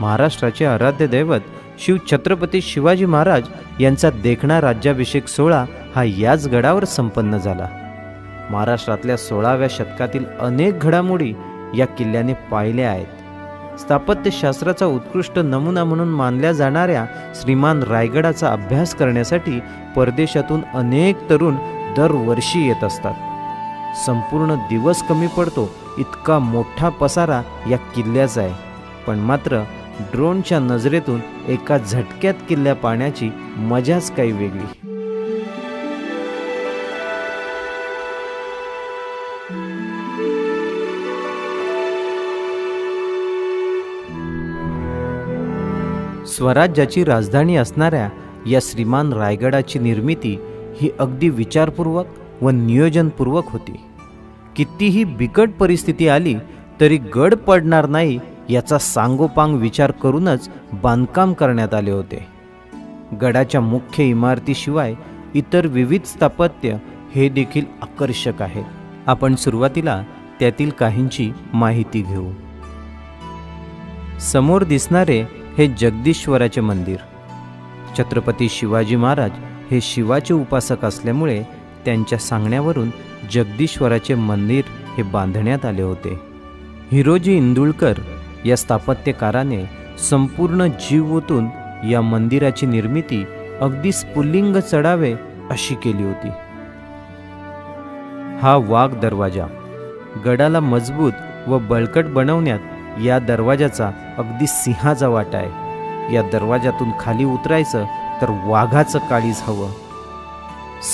महाराष्ट्राचे आराध्य दैवत शिव छत्रपती शिवाजी महाराज यांचा देखणा राज्याभिषेक सोहळा हा याच गडावर संपन्न झाला. महाराष्ट्रातल्या सोळाव्या शतकातील अनेक घडामोडी या किल्ल्याने पाहिल्या आहेत. स्थापत्यशास्त्राचा उत्कृष्ट नमुना म्हणून मानल्या जाणाऱ्या श्रीमान रायगडाचा अभ्यास करण्यासाठी परदेशातून अनेक तरुण दरवर्षी येत असतात. संपूर्ण दिवस कमी पडतो इतका मोठा पसारा या किल्ल्याचा आहे. पण मात्र ड्रोनच्या नजरेतून एका झटक्यात किल्ल्या पाण्याची मजाच काही वेगळी. स्वराज्याची राजधानी असणाऱ्या या श्रीमान रायगडाची निर्मिती ही अगदी विचारपूर्वक व नियोजनपूर्वक होती. कितीही बिकट परिस्थिती आली तरी गड पडणार नाही याचा सांगोपांग विचार करूनच बांधकाम करण्यात आले होते. गडाच्या मुख्य इमारतीशिवाय इतर विविध स्थापत्य हे देखील आकर्षक आहे. आपण सुरुवातीला त्यातील काहींची माहिती घेऊ. समोर दिसणारे हे जगदीश्वराचे मंदिर. छत्रपती शिवाजी महाराज हे शिवाचे उपासक असल्यामुळे त्यांच्या सांगण्यावरून जगदीश्वराचे मंदिर हे बांधण्यात आले होते. हिरोजी इंदुळकर या स्थापत्यकाराने संपूर्ण जीव ओतून या मंदिराची निर्मिती अगदी स्फुल्लिंग चढावे अशी केली होती. हा वाघ दरवाजा गडाला मजबूत व बळकट बनवण्यात या दरवाजाचा अगदी सिंहाचा वाटा आहे. या दरवाजातून खाली उतरायचं तर वाघाचं काळीज हवं.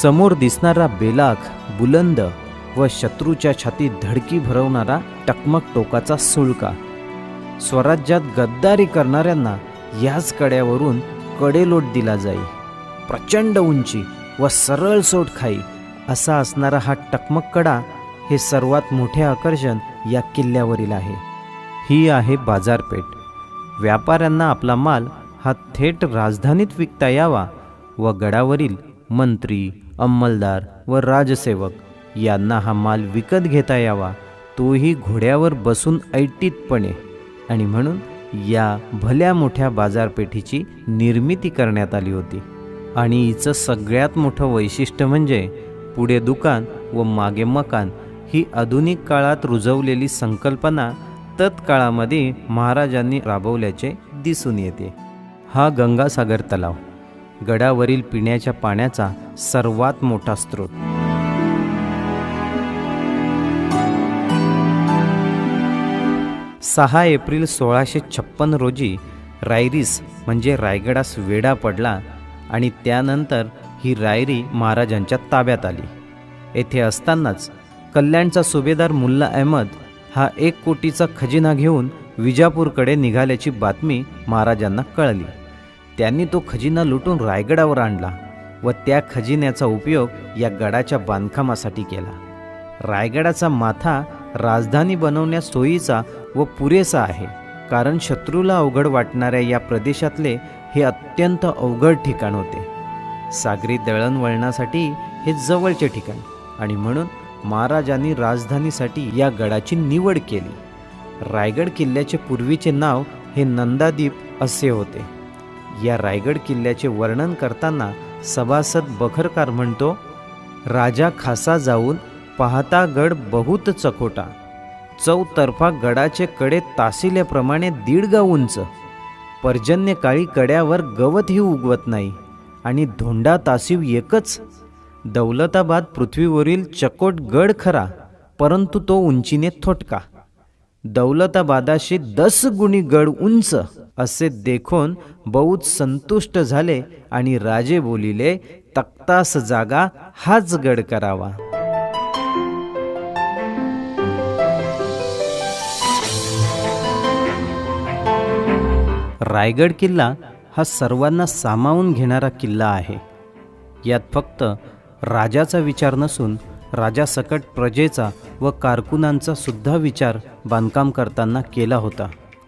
समोर दिसणारा बेलाख बुलंद व शत्रूच्या छातीत धडकी भरवणारा टकमक टोकाचा सुळका स्वराज्यात गद्दारी करणाऱ्यांना याच कड्यावरून कडेलोट दिला जाई. प्रचंड उंची व सरळ सोट खाई असा असणारा हा टकमक कडा हे सर्वात मोठे आकर्षण या किल्ल्यावरील आहे. ही आहे बाजारपेठ. व्यापाऱ्यांना आपला माल हा थेट राजधानीत विकता यावा व गडावरील मंत्री अंमलदार व राजसेवक यांना हा माल विकत घेता यावा. तोही घोड्यावर बसून ऐटीतपणे. आणि म्हणून या भल्या मोठ्या बाजारपेठेची निर्मिती करण्यात आली होती. आणि हिचं सगळ्यात मोठं वैशिष्ट्य म्हणजे पुढे दुकान व मागे मकान ही आधुनिक काळात रुजवलेली संकल्पना तत्काळामध्ये महाराजांनी राबवल्याचे दिसून येते. हा गंगासागर तलाव गडावरील पिण्याच्या पाण्याचा सर्वात मोठा स्रोत. सहा एप्रिल सोळाशे छप्पन रोजी रायरीस म्हणजे रायगडास वेढा पडला आणि त्यानंतर ही रायरी महाराजांच्या ताब्यात आली. येथे असतानाच कल्याणचा सुभेदार मुल्ला अहमद हा एक कोटीचा खजिना घेऊन विजापूरकडे निघाल्याची बातमी महाराजांना कळली. त्यांनी तो खजिना लुटून रायगडावर आणला व त्या खजिन्याचा उपयोग या गडाच्या बांधकामासाठी केला. रायगडाचा माथा राजधानी बनवण्यास सोयीचा व पुरेसा आहे. कारण शत्रूला अवघड वाटणाऱ्या या प्रदेशातले हे अत्यंत अवघड ठिकाण होते. सागरी दळणवळणासाठी हे जवळचे ठिकाण आणि म्हणून महाराजांनी राजधानीसाठी या गडाची निवड केली. रायगड किल्ल्याचे पूर्वीचे नाव हे नंदादीप असे होते. या रायगड किल्ल्याचे वर्णन करताना सभासद बखरकार म्हणतो राजा खासा जाऊन पाहता गड बहुत चकोटा. चौतर्फा गडाचे कडे तासिल्याप्रमाणे दीड गाव उंच. पर्जन्य काळी कड्यावर गवतही उगवत नाही आणि धोंडा तासिव एकच. दौलताबाद पृथ्वीवरील चकोट गड खरा परंतु तो उंचीने थोटका. दौलताबादाशी दस गुणी गड उंच असे देखून बहुत संतुष्ट झाले आणि राजे बोलिले तक्तास जागा हाच गड करावा. रायगड किल्ला हा सर्वांना सामावून घेणारा किल्ला आहे. यात फक्त राजाचा विचार नसून राजासकट प्रजेचा व कारकुनांचा सुद्धा विचार बांधकाम करताना केला होता.